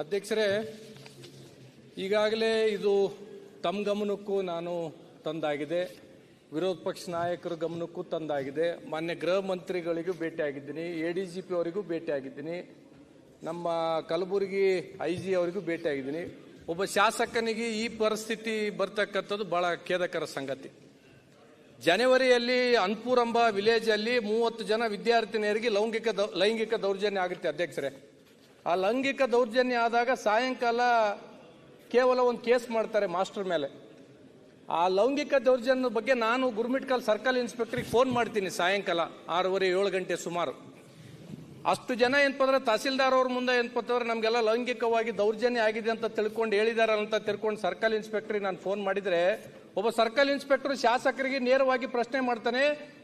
ಅಧ್ಯಕ್ಷರೇ, ಈಗಾಗಲೇ ಇದು ತಮ್ಮ ಗಮನಕ್ಕೂ ನಾನು ತಂದಾಗಿದೆ. ವಿರೋಧ ಪಕ್ಷ ನಾಯಕರ ಗಮನಕ್ಕೂ ತಂದಾಗಿದೆ. ಮಾನ್ಯ ಗೃಹ ಮಂತ್ರಿಗಳಿಗೂ ಭೇಟಿಯಾಗಿದ್ದೀನಿ. ಎ ಡಿ ಜಿ ಪಿ ಅವರಿಗೂ ಭೇಟಿಯಾಗಿದ್ದೀನಿ. ನಮ್ಮ ಕಲಬುರಗಿ ಐ ಜಿ ಅವರಿಗೂ ಭೇಟಿಯಾಗಿದ್ದೀನಿ. ಒಬ್ಬ ಶಾಸಕನಿಗೆ ಈ ಪರಿಸ್ಥಿತಿ ಬರ್ತಕ್ಕಂಥದ್ದು ಬಹಳ ಖೇದಕರ ಸಂಗತಿ. ಜನವರಿಯಲ್ಲಿ ಅನ್ಪುರ್ ಎಂಬ ವಿಲೇಜ್ ಅಲ್ಲಿ ಮೂವತ್ತು ಜನ ವಿದ್ಯಾರ್ಥಿನಿಯರಿಗೆ ಲೌಂಗಿಕ ಲೈಂಗಿಕ ದೌರ್ಜನ್ಯ ಆಗುತ್ತೆ ಅಧ್ಯಕ್ಷರೇ. ಆ ಲೈಂಗಿಕ ದೌರ್ಜನ್ಯ ಆದಾಗ ಸಾಯಂಕಾಲ ಕೇವಲ ಒಂದು ಕೇಸ್ ಮಾಡ್ತಾರೆ ಮಾಸ್ಟರ್ ಮೇಲೆ. ಆ ಲೌಂಗಿಕ ದೌರ್ಜನ್ಯದ ಬಗ್ಗೆ ನಾನು ಗುರುಮಿಟ್ಕಲ್ ಸರ್ಕಲ್ ಇನ್ಸ್ಪೆಕ್ಟ್ರಿಗೆ ಫೋನ್ ಮಾಡ್ತೀನಿ ಸಾಯಂಕಾಲ ಆರೂವರೆ ಏಳು ಗಂಟೆ ಸುಮಾರು. ಅಷ್ಟು ಜನ ಏನಪ್ಪಂದ್ರೆ ತಹಸೀಲ್ದಾರ್ ಅವ್ರ ಮುಂದೆ ಏನಪ್ಪಂದ್ರೆ ನಮಗೆಲ್ಲ ಲೈಂಗಿಕವಾಗಿ ದೌರ್ಜನ್ಯ ಆಗಿದೆ ಅಂತ ತಿಳ್ಕೊಂಡು ಹೇಳಿದಾರ ಅಂತ ತಿಳ್ಕೊಂಡು ಸರ್ಕಲ್ ಇನ್ಸ್ಪೆಕ್ಟ್ರಿಗೆ ನಾನು ಫೋನ್ ಮಾಡಿದರೆ, ಒಬ್ಬ ಸರ್ಕಲ್ ಇನ್ಸ್ಪೆಕ್ಟರ್ ಶಾಸಕರಿಗೆ ನೇರವಾಗಿ ಪ್ರಶ್ನೆ ಮಾಡ್ತಾನೆ,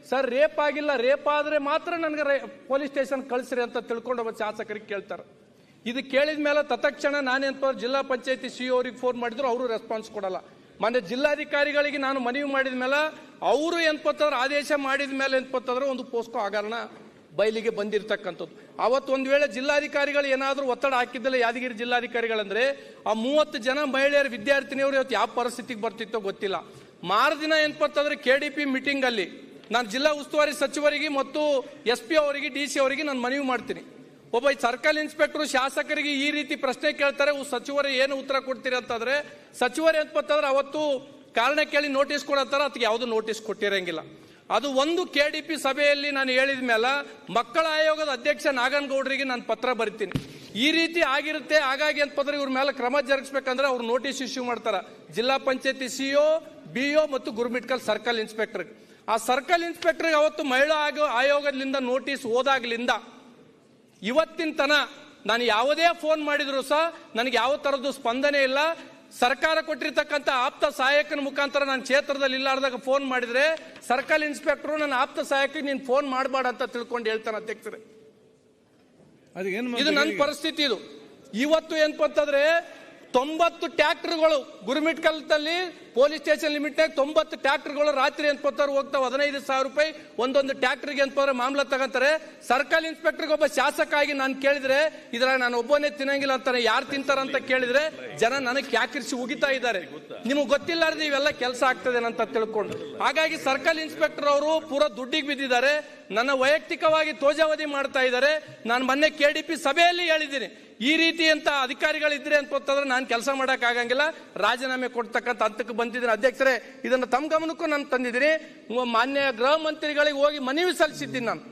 ಸರ್, ರೇಪ್ ಆಗಿಲ್ಲ, ರೇಪ್ ಆದರೆ ಮಾತ್ರ ನನಗೆ ಪೊಲೀಸ್ ಸ್ಟೇಷನ್ ಕಳಿಸ್ರಿ ಅಂತ ತಿಳ್ಕೊಂಡು ಒಬ್ಬ ಶಾಸಕರಿಗೆ ಕೇಳ್ತಾರೆ. ಇದು ಕೇಳಿದ ಮೇಲೆ ತತ್ಕ್ಷಣ ನಾನೇನಪ್ಪ ಜಿಲ್ಲಾ ಪಂಚಾಯತಿ ಸಿ ಅವ್ರಿಗೆ ಫೋನ್ ಮಾಡಿದ್ರು, ಅವರು ರೆಸ್ಪಾನ್ಸ್ ಕೊಡಲ್ಲ. ಮೊನ್ನೆ ಜಿಲ್ಲಾಧಿಕಾರಿಗಳಿಗೆ ನಾನು ಮನವಿ ಮಾಡಿದ ಮೇಲೆ ಅವರು ಏನ್ಪತ್ತಂದ್ರೆ ಆದೇಶ ಮಾಡಿದ ಮೇಲೆ ಏನ್ಪತ್ತಂದ್ರೆ ಒಂದು ಪೋಸ್ಕೋ ಹಗರಣ ಬಯಲಿಗೆ ಬಂದಿರತಕ್ಕಂಥದ್ದು. ಅವತ್ತು ಒಂದು ವೇಳೆ ಜಿಲ್ಲಾಧಿಕಾರಿಗಳು ಏನಾದರೂ ಒತ್ತಡ ಹಾಕಿದ್ದಲ್ಲ, ಯಾದಗಿರಿ ಜಿಲ್ಲಾಧಿಕಾರಿಗಳಂದ್ರೆ, ಆ ಮೂವತ್ತು ಜನ ಮಹಿಳೆಯರ, ವಿದ್ಯಾರ್ಥಿನಿಯವರು ಇವತ್ತು ಯಾವ ಪರಿಸ್ಥಿತಿಗೆ ಬರ್ತಿತ್ತೋ ಗೊತ್ತಿಲ್ಲ. ಮಾರದಿನ ಏನ್ಪತ್ತಂದ್ರೆ ಕೆ ಡಿ ಪಿ ಮೀಟಿಂಗಲ್ಲಿ ನಾನು ಜಿಲ್ಲಾ ಉಸ್ತುವಾರಿ ಸಚಿವರಿಗೆ ಮತ್ತು ಎಸ್ ಪಿ ಅವರಿಗೆ ಡಿ ಸಿ ಅವರಿಗೆ ನಾನು ಮನವಿ ಮಾಡ್ತೀನಿ. ಒಬ್ಬ ಸರ್ಕಲ್ ಇನ್ಸ್ಪೆಕ್ಟರ್ ಶಾಸಕರಿಗೆ ಈ ರೀತಿ ಪ್ರಶ್ನೆ ಕೇಳ್ತಾರೆ ಸಚಿವರು, ಏನು ಉತ್ತರ ಕೊಡ್ತೀರಿ ಅಂತಂದ್ರೆ, ಸಚಿವರು ಅಂತಂದ್ರೆ ಅವತ್ತು ಕಾರಣ ಕೇಳಿ ನೋಟಿಸ್ ಕೊಡತ್ತಾರ, ಅದಕ್ಕೆ ಯಾವುದು ನೋಟಿಸ್ ಕೊಟ್ಟಿರಂಗಿಲ್ಲ. ಅದು ಒಂದು ಕೆ ಡಿ ಪಿ ಸಭೆಯಲ್ಲಿ ನಾನು ಹೇಳಿದ ಮೇಲೆ ಮಕ್ಕಳ ಆಯೋಗದ ಅಧ್ಯಕ್ಷ ನಾಗನಗೌಡರಿಗೆ ನಾನು ಪತ್ರ ಬರಿತೀನಿ. ಈ ರೀತಿ ಆಗಿರುತ್ತೆ, ಹಾಗಾಗಿ ಅಂತಂದ್ರೆ ಇವ್ರ ಮೇಲೆ ಕ್ರಮ ಜರುಗಿಸ್ಬೇಕಂದ್ರೆ ಅವ್ರು ನೋಟಿಸ್ ಇಶ್ಯೂ ಮಾಡ್ತಾರ. ಜಿಲ್ಲಾ ಪಂಚಾಯತಿ ಬಿ ಬಿಒ ಮತ್ತು ಗುರುಮಿಟ್ಕಲ್ ಸರ್ಕಲ್ ಇನ್ಸ್ಪೆಕ್ಟರ್ ಆ ಸರ್ಕಲ್ ಇನ್ಸ್ಪೆಕ್ಟರ್ಗೆ ಅವತ್ತು ಮಹಿಳಾ ಆಯೋ- ಆಯೋಗದಿಂದ ನೋಟಿಸ್ ಹೋದಾಗ್ಲಿಂದ ಇವತ್ತಿನ ತನ ನಾನು ಯಾವುದೇ ಫೋನ್ ಮಾಡಿದ್ರು ಸಹ ನನಗೆ ಯಾವ ತರದ್ದು ಸ್ಪಂದನೆ ಇಲ್ಲ. ಸರ್ಕಾರ ಕೊಟ್ಟಿರ್ತಕ್ಕಂಥ ಆಪ್ತ ಸಹಾಯಕನ ಮುಖಾಂತರ ನಾನು ಕ್ಷೇತ್ರದಲ್ಲಿ ಇಲ್ಲಾರ್ದಾಗ ಫೋನ್ ಮಾಡಿದ್ರೆ ಸರ್ಕಲ್ ಇನ್ಸ್ಪೆಕ್ಟರ್ ನನ್ನ ಆಪ್ತ ಸಹಾಯಕ ನೀನು ಫೋನ್ ಮಾಡಬೇಡ ಅಂತ ತಿಳ್ಕೊಂಡು ಹೇಳ್ತಾನೆ ಅಧ್ಯಕ್ಷರೇ. ಇದು ನನ್ನ ಪರಿಸ್ಥಿತಿ ಇದು. ಇವತ್ತು ಏನಪ್ಪ ಅಂತಂದ್ರೆ ತೊಂಬತ್ತು ಟ್ಯಾಕ್ಟರ್ಗಳು ಗುರುಮಿಟ್ಕಲ್ದಲ್ಲಿ ಪೊಲೀಸ್ ಸ್ಟೇಷನ್ ಲಿಮಿಟ್ನಾಗ ತೊಂಬತ್ತು ಟ್ಯಾಕ್ಟರ್ಗಳು ರಾತ್ರಿ ಅನ್ಕೋತಾರೆ ಹೋಗ್ತಾವೆ, ಹದಿನೈದು ಸಾವಿರ ರೂಪಾಯಿ ಒಂದೊಂದು ಟ್ಯಾಕ್ಟರ್ಗೆ ಅನ್ಕೋದ್ರೆ ಮಾಮಲ ತಗೊಂತಾರೆ. ಸರ್ಕಲ್ ಇನ್ಸ್ಪೆಕ್ಟರ್ಗೆ ಒಬ್ಬ ಶಾಸಕ ಆಗಿ ನಾನು ಕೇಳಿದ್ರೆ, ಇದ್ರಾಗ ನಾನು ಒಬ್ಬನೇ ತಿನ್ನಂಗಿಲ್ಲ ಅಂತಾನೆ ಯಾರು ತಿಂತಾರಂತ ಕೇಳಿದ್ರೆ ಜನ ನನಗೆ ಯಾಕಿರಿಸಿ ಉಗಿತಾ ಇದ್ದಾರೆ. ನಿಮಗೆ ಗೊತ್ತಿಲ್ಲಾರ್ದು ಇವೆಲ್ಲ ಕೆಲಸ ಆಗ್ತದೆ ಅಂತ ತಿಳ್ಕೊಂಡು. ಹಾಗಾಗಿ ಸರ್ಕಲ್ ಇನ್ಸ್ಪೆಕ್ಟರ್ ಅವರು ಪೂರಾ ದುಡ್ಡಿಗೆ ಬಿದ್ದಿದ್ದಾರೆ. ನನ್ನ ವೈಯಕ್ತಿಕವಾಗಿ ತೋಜಾವಧಿ ಮಾಡ್ತಾ ಇದ್ದಾರೆ. ನಾನು ಮೊನ್ನೆ ಕೆ ಡಿ ಪಿ ಸಭೆಯಲ್ಲಿ ಹೇಳಿದ್ದೀನಿ, ಈ ರೀತಿ ಅಂತ ಅಧಿಕಾರಿಗಳಿದ್ರೆ ಅಂತಂದ್ರೆ ನಾನು ಕೆಲಸ ಮಾಡೋಕ್ಕಾಗಂಗಿಲ್ಲ ರಾಜೀನಾಮೆ ಕೊಡ್ತಕ್ಕಂಥ ಹಂತಕ್ಕೆ ಬಂದಿದ್ದೀನಿ. ಅಧ್ಯಕ್ಷರೇ ಇದನ್ನು ತಮ್ಮ ಗಮನಕ್ಕೂ ನಾನು ತಂದಿದ್ದೀನಿ. ಮಾನ್ಯ ಗೃಹ ಮಂತ್ರಿಗಳಿಗೆ ಹೋಗಿ ಮನವಿ ಸಲ್ಲಿಸಿದ್ದೀನಿ ನಾನು.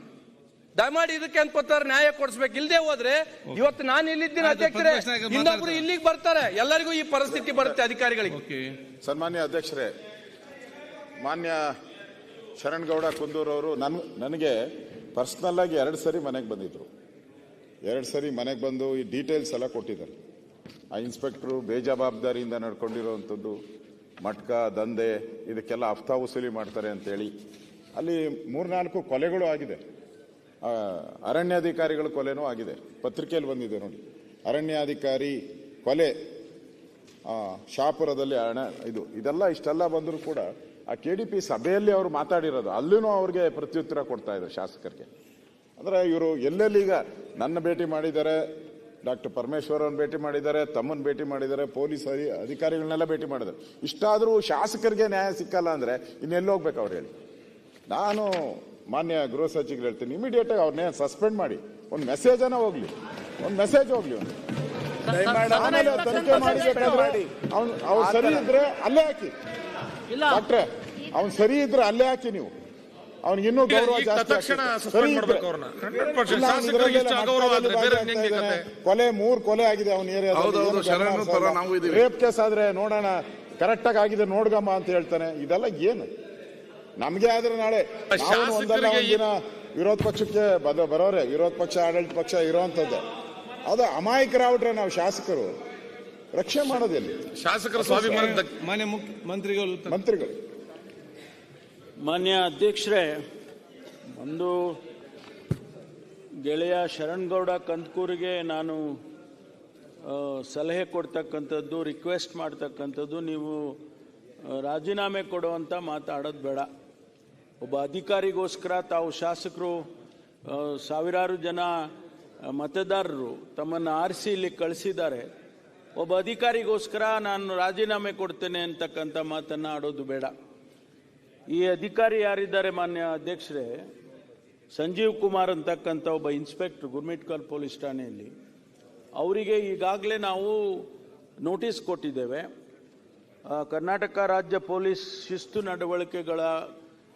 ದಯಮಾಡಿ ಇದಕ್ಕೆ ಅನ್ಕೋತಾರೆ ನ್ಯಾಯ ಕೊಡಿಸ್ಬೇಕು. ಇಲ್ಲದೆ ಹೋದ್ರೆ ಇವತ್ತು ನಾನು ಇಲ್ಲಿದ್ದೀನಿ ಅಧ್ಯಕ್ಷರೇ. ಇನ್ನೊಬ್ರು ಇಲ್ಲಿಗೆ ಬರ್ತಾರೆ. ಎಲ್ಲರಿಗೂ ಈ ಪರಿಸ್ಥಿತಿ ಬರುತ್ತೆ ಅಧಿಕಾರಿಗಳಿಗೆ. ಸನ್ಮಾನ್ಯ ಅಧ್ಯಕ್ಷರೇ ಮಾನ್ಯ ಶರಣ್ಗೌಡ ಕುಂದೂರ್ ಅವರು ನನ್ ನನಗೆ ಪರ್ಸ್ನಲ್ ಆಗಿ ಎರಡು ಸರಿ ಮನೆಗೆ ಬಂದಿದ್ರು. ಎರಡು ಸರಿ ಮನೆಗೆ ಬಂದು ಈ ಡೀಟೇಲ್ಸ್ ಎಲ್ಲ ಕೊಟ್ಟಿದ್ದಾರೆ. ಆ ಇನ್ಸ್ಪೆಕ್ಟ್ರು ಬೇಜವಾಬ್ದಾರಿಯಿಂದ ನಡ್ಕೊಂಡಿರುವಂಥದ್ದು ಮಟ್ಕ, ದಂಧೆ, ಇದಕ್ಕೆಲ್ಲ ಹಫ್ತಾ ವಸೂಲಿ ಮಾಡ್ತಾರೆ ಅಂತೇಳಿ. ಅಲ್ಲಿ ಮೂರ್ನಾಲ್ಕು ಕೊಲೆಗಳು ಆಗಿದೆ. ಅರಣ್ಯಾಧಿಕಾರಿಗಳ ಕೊಲೆನೂ ಆಗಿದೆ. ಪತ್ರಿಕೆಯಲ್ಲಿ ಬಂದಿದೆ ನೋಡಿ. ಅರಣ್ಯಾಧಿಕಾರಿ ಕೊಲೆ ಶಾಪುರದಲ್ಲಿ ಅರಣ್ಯ ಇದು, ಇದೆಲ್ಲ ಇಷ್ಟೆಲ್ಲ ಬಂದರೂ ಕೂಡ ಆ ಕೆ ಡಿ ಪಿ ಸಭೆಯಲ್ಲಿ ಅವರು ಮಾತಾಡಿರೋದು. ಅಲ್ಲೂ ಅವ್ರಿಗೆ ಪ್ರತ್ಯುತ್ತರ ಕೊಡ್ತಾ ಇದ್ದಾರೆ ಶಾಸಕರಿಗೆ. ಅಂದರೆ ಇವರು ಎಲ್ಲೆಲ್ಲಿ ಈಗ ನನ್ನ ಭೇಟಿ ಮಾಡಿದ್ದಾರೆ ಡಾಕ್ಟರ್ ಪರಮೇಶ್ವರ್ ಅವ್ರನ್ನ ಭೇಟಿ ಮಾಡಿದ್ದಾರೆ ತಮ್ಮನ್ನು ಭೇಟಿ ಮಾಡಿದ್ದಾರೆ ಪೊಲೀಸ್ ಅಧಿ- ಅಧಿಕಾರಿಗಳನ್ನೆಲ್ಲ ಭೇಟಿ ಮಾಡಿದ್ದಾರೆ ಇಷ್ಟಾದರೂ ಶಾಸಕರಿಗೆ ನ್ಯಾಯ ಸಿಕ್ಕಲ್ಲ ಅಂದ್ರೆ ಇನ್ನೆಲ್ಲಿ ಹೋಗ್ಬೇಕು ಅವ್ರು ಹೇಳಿ? ನಾನು ಮಾನ್ಯ ಗೃಹ ಸಚಿವರು ಹೇಳ್ತೀನಿ ಇಮಿಡಿಯೇಟ್ ಆಗಿ ಅವ್ರನ್ನೇ ಸಸ್ಪೆಂಡ್ ಮಾಡಿ. ಒಂದು ಮೆಸೇಜ್ ಅನ್ನ ಹೋಗ್ಲಿ. ಒಂದು ಮೆಸೇಜ್ ಹೋಗ್ಲಿ ಒಂದು ತನಿಖೆ ಮಾಡಿ. ಅವ್ನು ಅವ್ನು ಸರಿ ಇದ್ರೆ ಅಲ್ಲೇ ಹಾಕಿ. ಡಾಕ್ಟ್ರೆ ಅವ್ನು ಸರಿ ಇದ್ರೆ ಅಲ್ಲೇ ಹಾಕಿ ನೀವು. ಅವ್ನಿಗೆ ಇನ್ನೂ ಗೌರವ ಜಾಸ್ತಿ ತಕ್ಷಣ ಆಗ್ತದೆ. suspend ಸರಿ ಇದ್ರೆ. ಮಾಡ್ಬೇಕು ಅವ್ರನ್ನ. 100% ಇಲ್ಲ, ಅವ್ನು ಶಾಸಕರಿಗೆ ಇಷ್ಟು ಇದ್ರಲ್ಲೆಲ್ಲ ಅಗೌರವ ಆದ್ರೆ ಬೇರೆ ಭಾಗಿ ಕತೆ? ಕೊಲೆ ಮೂರ್ ಕೊಲೆ ಆಗಿದೆ ಅವನ ಹೌದು, ಹೌದು, ಶರಣು ಪರ ನಾವು ಇದೀವಿ. ರೇಪ್ ಕೇಸ್ ಆದ್ರೆ ನೋಡೋಣ. ಕರೆಕ್ಟ್ ಆಗಿ ಆಗಿದೆ ನೋಡ್ಗಮ್ಮ ಅಂತ ಹೇಳ್ತಾನೆ. ಇದೆಲ್ಲ ಏನು? ನಮ್ಗೆ ಆದ್ರೆ ನಾಳೆ ನಾವು ಒಂದಲ್ಲ ಒಂದಿನ ವಿರೋಧ ಪಕ್ಷಕ್ಕೆ ಬದ ಬರೋರೆ. ವಿರೋಧ ಪಕ್ಷ ಆಡಳಿತ ಪಕ್ಷ ಇರೋಂಥದ್ದೇ. ಅದು ಅಮಾಯಕರಾಗ್ಬಿಟ್ರೆ ನಾವು ಶಾಸಕರು. ರಕ್ಷೆ ಮಾಡೋದಿಲ್ಲ ಶಾಸಕರ ಸ್ವಾಭಿಮಾನ ಮಾನ್ಯ ಮಂತ್ರಿಗಳು ಮಂತ್ರಿಗಳು. ಮಾನ್ಯ ಅಧ್ಯಕ್ಷರೇ, ಒಂದು ಗೆಳೆಯ ಶರಣ್ಗೌಡ ಕಂದ್ಕೂರಿಗೆ ನಾನು ಸಲಹೆ ಕೊಡ್ತಕ್ಕಂಥದ್ದು ರಿಕ್ವೆಸ್ಟ್ ಮಾಡ್ತಕ್ಕಂಥದ್ದು, ನೀವು ರಾಜೀನಾಮೆ ಕೊಡುವಂಥ ಮಾತಾಡೋದು ಬೇಡ. ಒಬ್ಬ ಅಧಿಕಾರಿಗೋಸ್ಕರ ತಾವು ಶಾಸಕರು ಸಾವಿರಾರು ಜನ ಮತದಾರರು ತಮ್ಮನ್ನು ಆರಿಸಿ ಇಲ್ಲಿ ಕಳಿಸಿದ್ದಾರೆ. ಒಬ್ಬ ಅಧಿಕಾರಿಗೋಸ್ಕರ ನಾನು ರಾಜೀನಾಮೆ ಕೊಡ್ತೇನೆ ಅಂತಕ್ಕಂಥ ಮಾತನ್ನು ಆಡೋದು ಬೇಡ. ಈ ಅಧಿಕಾರಿ ಯಾರಿದ್ದಾರೆ ಮಾನ್ಯ ಅಧ್ಯಕ್ಷರೇ? ಸಂಜೀವ್ ಕುಮಾರ್ ಅಂತಕ್ಕಂಥ ಒಬ್ಬ ಇನ್ಸ್ಪೆಕ್ಟರ್ ಗುರ್ಮಿಟ್ಕಲ್ ಪೊಲೀಸ್ ಠಾಣೆಯಲ್ಲಿ. ಅವರಿಗೆ ಈಗಾಗಲೇ ನಾವು ನೋಟಿಸ್ ಕೊಟ್ಟಿದ್ದೇವೆ. ಕರ್ನಾಟಕ ರಾಜ್ಯ ಪೊಲೀಸ್ ಶಿಸ್ತು ನಡವಳಿಕೆಗಳ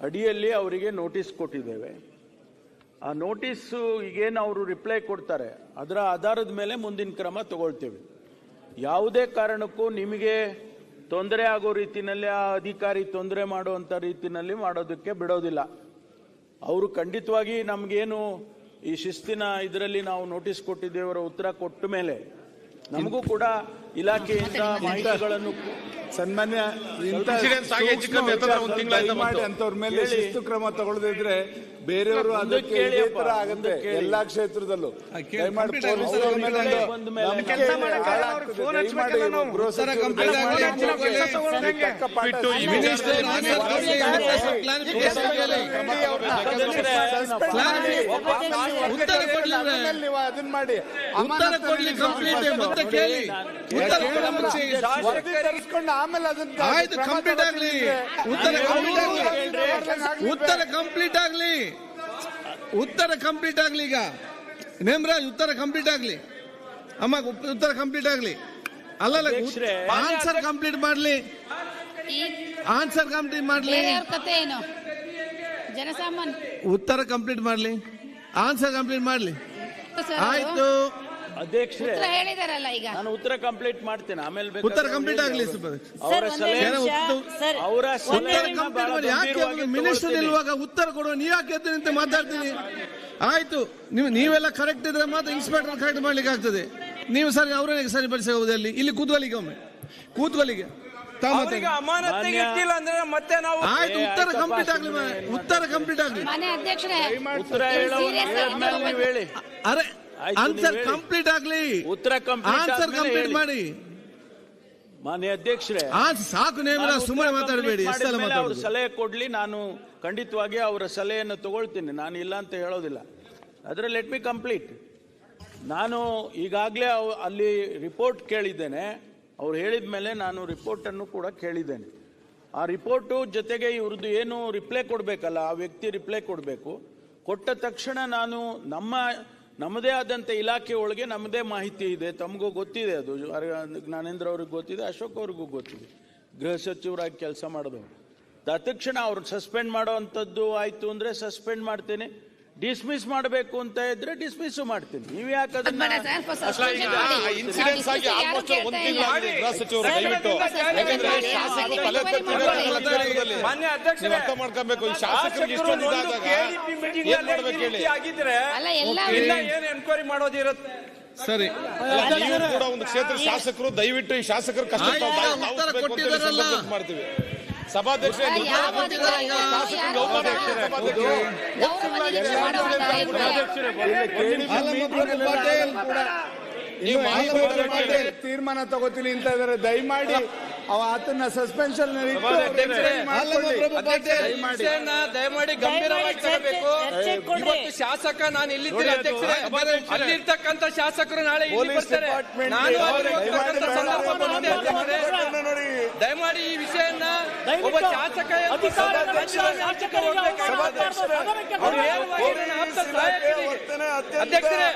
ಅಡಿಯಲ್ಲಿ ಅವರಿಗೆ ನೋಟಿಸ್ ಕೊಟ್ಟಿದ್ದೇವೆ. ಆ ನೋಟಿಸ್ಸು ಈಗೇನು ಅವರು ರಿಪ್ಲೈ ಕೊಡ್ತಾರೆ, ಅದರ ಆಧಾರದ ಮೇಲೆ ಮುಂದಿನ ಕ್ರಮ ತಗೊಳ್ತೇವೆ. ಯಾವುದೇ ಕಾರಣಕ್ಕೂ ನಿಮಗೆ ತೊಂದರೆ ಆಗೋ ರೀತಿಯಲ್ಲಿ ಆ ಅಧಿಕಾರಿ ತೊಂದರೆ ಮಾಡುವಂಥ ರೀತಿಯಲ್ಲಿ ಮಾಡೋದಕ್ಕೆ ಬಿಡೋದಿಲ್ಲ. ಅವರು ಖಂಡಿತವಾಗಿ ನಮಗೇನು ಈ ಶಿಸ್ತಿನ ಇದರಲ್ಲಿ ನಾವು ನೋಟಿಸ್ ಕೊಟ್ಟಿದ್ದೇವರ ಉತ್ತರ ಕೊಟ್ಟ ಮೇಲೆ ನಮಗೂ ಕೂಡ ಇಲಾಖೆಯಿಂದ ಮಾಹಿತಿಗಳನ್ನು ಸನ್ಮಾನ್ಯ ಮಾಡಿ ಅಂತವ್ರ ಮೇಲೆ. ಶಿಸ್ತು ಕ್ರಮ ತಗೊಳ್ಳದಿದ್ರೆ ಬೇರೆಯವರು ಅದಕ್ಕೆ ಇದೇ ತರ ಆಗುತ್ತೆ. ಎಲ್ಲಾ ಕ್ಷೇತ್ರದಲ್ಲೂ. ಕೇಳಿ, ದಯಮಾಡಿ. ಅದನ್ನ ಮಾಡಿ. ಉತ್ತರ ಕೊಡ್ಲಿ ಕಂಪ್ಲೀಟ್ ಮತ್ತೆ ಕೇಳಿ. ಉತ್ತರ ಆಮೇಲೆ ಅದನ್ನ ಆಯ್ತು ಕಂಪ್ಲೀಟ್ ಆಗ್ಲಿ. ಉತ್ತರ ಕಂಪ್ಲೀಟ್ ಆಗ್ಲಿ. ಉತ್ತರ ಕಂಪ್ಲೀಟ್ ಆಗ್ಲಿ. ಉತ್ತರ ಕಂಪ್ಲೀಟ್ ಆಗ್ಲಿ ಈಗ. ನೇಮ್ರಾಜ್ ಉತ್ತರ ಕಂಪ್ಲೀಟ್ ಆಗ್ಲಿ. ಅಮ್ಮ ಉತ್ತರ ಕಂಪ್ಲೀಟ್ ಆಗ್ಲಿ. ಅಲ್ಲಲ್ಲ. ಆನ್ಸರ್ ಕಂಪ್ಲೀಟ್ ಮಾಡ್ಲಿ. ಈ ಆನ್ಸರ್ ಕಂಪ್ಲೀಟ್ ಮಾಡ್ಲಿ. ಉತ್ತರ ಕಂಪ್ಲೀಟ್ ಮಾಡ್ಲಿ. ಆನ್ಸರ್ ಕಂಪ್ಲೀಟ್ ಮಾಡ್ಲಿ. ಆಯ್ತು. ಅಧ್ಯಕ್ಷರೇ ಉತ್ತರ ಹೇಳಿದಾರಲ್ಲ ಈಗ. ನಾನು ಉತ್ತರ ಕಂಪ್ಲೀಟ್ ಮಾಡ್ತೇನೆ. ಆಮೇಲೆ ಬೇಕಾದ್ರೆ ಉತ್ತರ ಕಂಪ್ಲೀಟ್ ಆಗ್ಲಿ ಅವರು. ಸಲಹೆ ಉತ್ತು- ಅವರ ಉತ್ತರ ಕಂಪ್ಲೀಟ್ ಮಾಡಿ ಯಾಕೆ ಮಿನಿಸ್ಟರ್ ತಗೊಳ್ತೀನಿ. ಉತ್ತರ ಕೊಡುವ? ನೀವ್ ಯಾಕೆ ಎದ್ದು ನಿಂತು ಮಾತಾಡ್ತೀನಿ? ಆಯ್ತು. ನೀವು ನೀವೆಲ್ಲ ಕರೆಕ್ಟ್ ಇದ್ರೆ ಮಾತ್ರ ಇನ್ಸ್ಪೆಕ್ಟರ್ ಕರೆಕ್ಟ್ ಮಾಡ್ಲಿಕ್ಕೆ ಆಗ್ತದೆ. ನೀವು ಸರಿ ಅವರೇ ಸರಿಪಡಿಸಿ ಹೋಗುದಲ್ಲಿ ಇಲ್ಲಿ ಕೂತ್ಕೊಳ್ಳಿಗೆ ಒಮ್ಮೆ. ಕೂತ್ಕೊಳ್ಳಿಗೆ ತಾವು ಮಾತಾಡಿ. ಅವರಿಗೆ ಅಮಾನತಿಗೆ ಮಾನ್ಯ- ಇಟ್ಟಿಲ್ಲ ಅಂದ್ರೆ ಮತ್ತೆ ನಾವು ಆಯ್ತು ಉತ್ತರ ಕಂಪ್ಲೀಟ್ ಆಗ್ಲಿ ಮಾ- ಉತ್ತರ ಕಂಪ್ಲೀಟ್ ಆಗ್ಲಿ. ಮನೆ ಅಧ್ಯಕ್ಷರೇ ಉತ್ತರ ಹೇಳೋ ಹೇಳಿ. ಅರೆ ಆನ್ಸರ್ ಕಂಪ್ಲೀಟ್ ಆಗ್ಲಿ. ಉತ್ತರ ಕಂಪ್ಲೀಟ್ ಆನ್ಸರ್ ಕಂಪ್ಲೀಟ್ ಮಾಡಿ. ಮಾನ್ಯ ಅಧ್ಯಕ್ಷರೇ ಆ ಸಾಕು ಸುಮ್ಮನೆ ಮಾತಾಡಬೇಡಿ ಅವ್ರ ಸಲಹೆ ಕೊಡ್ಲಿ ನಾನು ಖಂಡಿತವಾಗಿ ಅವರ ಸಲಹೆಯನ್ನು ತಗೊಳ್ತೀನಿ ನಾನು ಇಲ್ಲ ಅಂತ ಹೇಳೋದಿಲ್ಲ. ಆದರೆ ಲೆಟ್ ಮಿ ಕಂಪ್ಲೀಟ್ ನಾನು ಈಗಾಗಲೇ ಅಲ್ಲಿ ರಿಪೋರ್ಟ್ ಕೇಳಿದ್ದೇನೆ ಅವ್ರು ಹೇಳಿದ ಮೇಲೆ ನಾನು ರಿಪೋರ್ಟನ್ನು ಕೂಡ ಕೇಳಿದ್ದೇನೆ. ಆ ರಿಪೋರ್ಟು ಜೊತೆಗೆ ಇವ್ರದ್ದು ಏನು ರಿಪ್ಲೈ ಕೊಡಬೇಕಲ್ಲ ಆ ವ್ಯಕ್ತಿ ರಿಪ್ಲೈ ಕೊಡಬೇಕು. ಕೊಟ್ಟ ತಕ್ಷಣ ನಾನು ನಮ್ಮ ನಮ್ಮದೇ ಆದಂಥ ಇಲಾಖೆ ಒಳಗೆ ನಮ್ಮದೇ ಮಾಹಿತಿ ಇದೆ. ತಮಗೂ ಗೊತ್ತಿದೆ ಅದು. ಜ್ಞಾನೇಂದ್ರ ಅವ್ರಿಗೆ ಗೊತ್ತಿದೆ, ಅಶೋಕ್ ಅವ್ರಿಗೂ ಗೊತ್ತಿದೆ. ಗೃಹ ಸಚಿವರಾಗಿ ಕೆಲಸ ಮಾಡಿದವರು. ತತ್ಕ್ಷಣ ಅವ್ರು ಸಸ್ಪೆಂಡ್ ಮಾಡೋ ಅಂಥದ್ದು ಆಯಿತು ಅಂದರೆ ಸಸ್ಪೆಂಡ್ ಮಾಡ್ತೇನೆ. ಡಿಸ್ಮಿಸ್ ಮಾಡಬೇಕು ಅಂತ ಇದ್ರೆ ಡಿಸ್ಮಿಸ್ ಮಾಡ್ತೀನಿ. ನೀವು ಯಾಕಂದ್ರೆ ಮಾನ್ಯ ಅಧ್ಯಕ್ಷರೇ ನೀವು ಅರ್ಥ ಮಾಡ್ಕೊಬೇಕು ಈ ಶಾಸಕರಿಗೆ ಇಷ್ಟೊಂದು ಇದಾದಾಗ ಏನ್ ಮಾಡ್ಬೇಕು ಹೇಳಿ? ಆಗಿದ್ರೆ ಅಲ್ಲ ಎಲ್ಲ ಇಲ್ಲ ಏನ್ ಎನ್ಕ್ವೈರಿ ಮಾಡೋದಿರುತ್ತೆ ಸರಿ. ನೀವು ಕೂಡ ಒಂದು ಕ್ಷೇತ್ರ ಶಾಸಕರು ದಯವಿಟ್ಟು ಈ ಶಾಸಕರು ಕಷ್ಟ ಮಾಡ್ತೀವಿ. ಪಟೇಲ್ ತೀರ್ಮಾನ ತಗೋತೀನಿ ಅಂತ ಇದಾರೆ ದಯಮಾಡಿ ಅವ ಆತನ ಸಸ್ಪೆನ್ಷನ್ ದಯಮಾಡಿ. ಗಂಭೀರವಾಗಿ ಶಾಸಕ ನಾನು ಇಲ್ಲಿ ಅಧ್ಯಕ್ಷರೇ? ಅಲ್ಲಿರ್ತಕ್ಕಂಥ ಶಾಸಕರು ನಾಳೆ ಬರ್ತಾರೆ. ನಾನು ದಯಮಾಡಿ. ಸಂದರ್ಭ ಈ ವಿಷಯನ ಒಬ್ಬ ಶಾಸಕ ಅಧ್ಯಕ್ಷರೇ.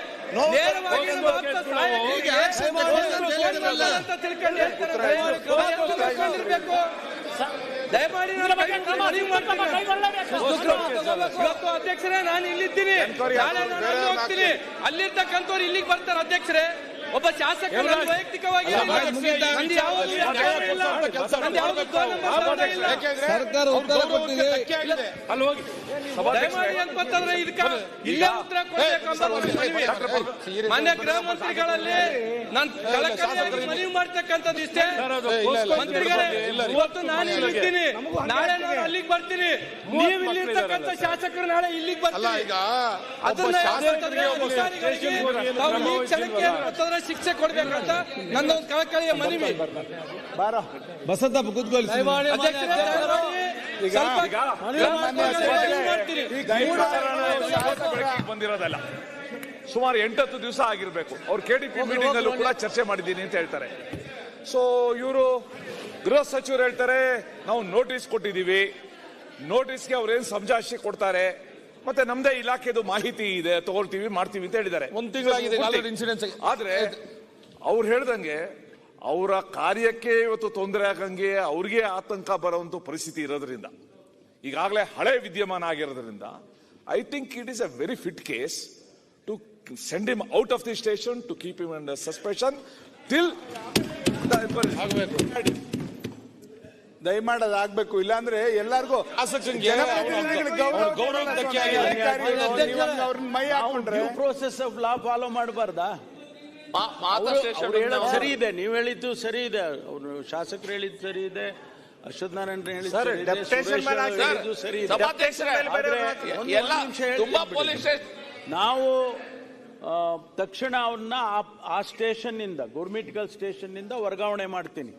ದಯಮಾಡಿ ಅಧ್ಯಕ್ಷರೇ ನಾನು ಇಲ್ಲಿದ್ದೀನಿ ನಾಳೆ ನಾನು ಅಲ್ಲಿ ಹೋಗ್ತೀನಿ ಅಲ್ಲಿರ್ತಕ್ಕಂಥವ್ರು ಇಲ್ಲಿಗೆ ಬರ್ತಾರೆ ಅಧ್ಯಕ್ಷರೇ ಒಬ್ಬ ಶಾಸಕ ವೈಯಕ್ತಿಕವಾಗಿ. ಸರ್ಕಾರ ಉತ್ತರ ಕೊಟ್ಟಿದೆ. ಇದಕ್ಕ ಇಲ್ಲೇ ಉತ್ತರ ಮಾನ್ಯ ಗೃಹ ಮಂತ್ರಿಗಳಲ್ಲಿ ನಾನು ಕಳಕಳಿಯಾಗಿ ಮನವಿ ಮಾಡ್ತಕ್ಕಂಥದ್ದು ಇಷ್ಟೇ ಮಂತ್ರಿಗಳೇ ಇವತ್ತು ನಾನು ಇಲ್ಲಿರ್ತೀನಿ ನಾಳೆ ನಾನು ಅಲ್ಲಿಗೆ ಬರ್ತೀನಿ ನೀವು ಇಲ್ಲಿರ್ತಕ್ಕಂಥ ಶಾಸಕರು ನಾಳೆ ಇಲ್ಲಿಗೆ ಬರ್ತೀನಿ ಅದನ್ನ ಈ ಕ್ಷಣಕ್ಕೆ ಶಿಕ್ಷೆ ಕೊಡ್ಬೇಕಂತ ನನ್ನ ಒಂದು ಕಳಕಳಿಯ ಮನವಿ ಬಸಂತ ಕೂತ್ಕೊಳ್ಳಿ ಬಂದಿರೋದಲ್ಲ. ಸುಮಾರು ಎಂಟತ್ತು ದಿವಸ ಆಗಿರ್ಬೇಕು. ಅವ್ರು ಕೆ ಡಿ ಪಿ ಮೀಟಿಂಗ್ ಅಲ್ಲೂ ಕೂಡ ಚರ್ಚೆ ಮಾಡಿದ್ದೀನಿ ಅಂತ ಹೇಳ್ತಾರೆ. ಸೊ ಇವರು ಗೃಹ ಸಚಿವರು ಹೇಳ್ತಾರೆ ನಾವು ನೋಟಿಸ್ ಕೊಟ್ಟಿದ್ದೀವಿ. ನೋಟಿಸ್ಗೆ ಅವ್ರೇನು ಸಮಜಾಶಿ ಕೊಡ್ತಾರೆ? ಮತ್ತೆ ನಮ್ದೇ ಇಲಾಖೆದು ಮಾಹಿತಿ ಇದೆ ತಗೊಳ್ತೀವಿ ಮಾಡ್ತೀವಿ ಅಂತ ಹೇಳಿದ್ದಾರೆ. ಒಂದು ತಿಂಗಳಾಗಿದೆ ಆದ್ರೆ ಅವ್ರು ಹೇಳ್ದಂಗೆ ಅವರ ಕಾರ್ಯಕ್ಕೆ ಇವತ್ತು ತೊಂದರೆ ಆಗಂಗೆ ಅವ್ರಿಗೆ ಆತಂಕ ಬರುವಂತ ಪರಿಸ್ಥಿತಿ ಇರೋದ್ರಿಂದ ಈಗಾಗಲೇ ಹಳೆ ವಿದ್ಯಮಾನ ಆಗಿರೋದ್ರಿಂದ I think it is a very fit case to send him out of the station to keep him under suspension till ದಯಮಾಡಿ ಆಗಬೇಕು. ಇಲ್ಲಾಂದ್ರೆ ಎಲ್ಲಾರ್ಗೂ ಮೈ ಹಾಕೊಂಡ್ರೆ ಪ್ರೋಸೆಸ್ ಆಫ್ ಲಾ ಫಾಲೋ ಮಾಡಬಾರ್ದಾ? ಸರಿ ಇದೆ ನೀವು ಹೇಳಿದ್ದು ಸರಿ ಇದೆ ಅವರು ಶಾಸಕರು ಹೇಳಿದ್ದು ಸರಿ ಇದೆ ಅಶ್ವಥ್ ನಾರಾಯಣ ಹೇಳಿದ್ದು ಸರಿ ಇದೆ. ನಾವು ತಕ್ಷಣ ಅವ್ರನ್ನ ಆ- ಸ್ಟೇಷನ್ನಿಂದ ಗಲ್ ಸ್ಟೇಷನ್ನಿಂದ ವರ್ಗಾವಣೆ ಮಾಡ್ತೀನಿ.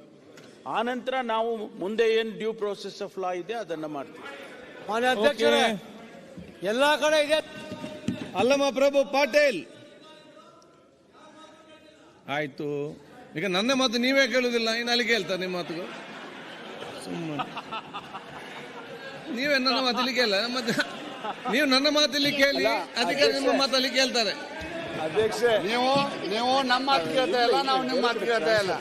ಆನಂತರ ನಾವು ಮುಂದೆ ಏನ್ ಡ್ಯೂ ಪ್ರೋಸೆಸ್ ಆಫ್ ಲಾ ಇದೆ ಅದನ್ನ ಮಾಡ್ತೀವಿ. ಮಾನ್ಯ ಅಧ್ಯಕ್ಷರೇ ಎಲ್ಲಾ ಕಡೆ ಇದೆ. ಅಲ್ಲಮ್ಮ ಪ್ರಭು ಪಾಟೀಲ್. ಆಯ್ತು. ಈಗ ನನ್ನ ಮಾತು ನೀವೇ ಕೇಳುದಿಲ್ಲ ಇನ್ನು ಅಲ್ಲಿ ಕೇಳ್ತಾರೆ ನಿಮ್ಮ ಮಾತುಗಳು? ಸುಮ್ಮನೆ. ನೀವೇ ನನ್ನ ಮಾತಲ್ಲಿ ಕೇಳ ಮತ್ತೆ ನೀವು ನನ್ನ ಮಾತಲ್ಲಿ ಕೇಳಿ ಅದಕ್ಕೆ ನಿಮ್ಮ ಮಾತಲ್ಲಿ ಕೇಳ್ತಾರೆ. ನೀವು ನೀವು ನಮ್ಮ ಮಾತು ಕೇಳ್ತಾ ಇಲ್ಲ ನಾವು ನಿಮ್ಮ ಮಾತು ಕೇಳ್ತಾ ಇಲ್ಲ.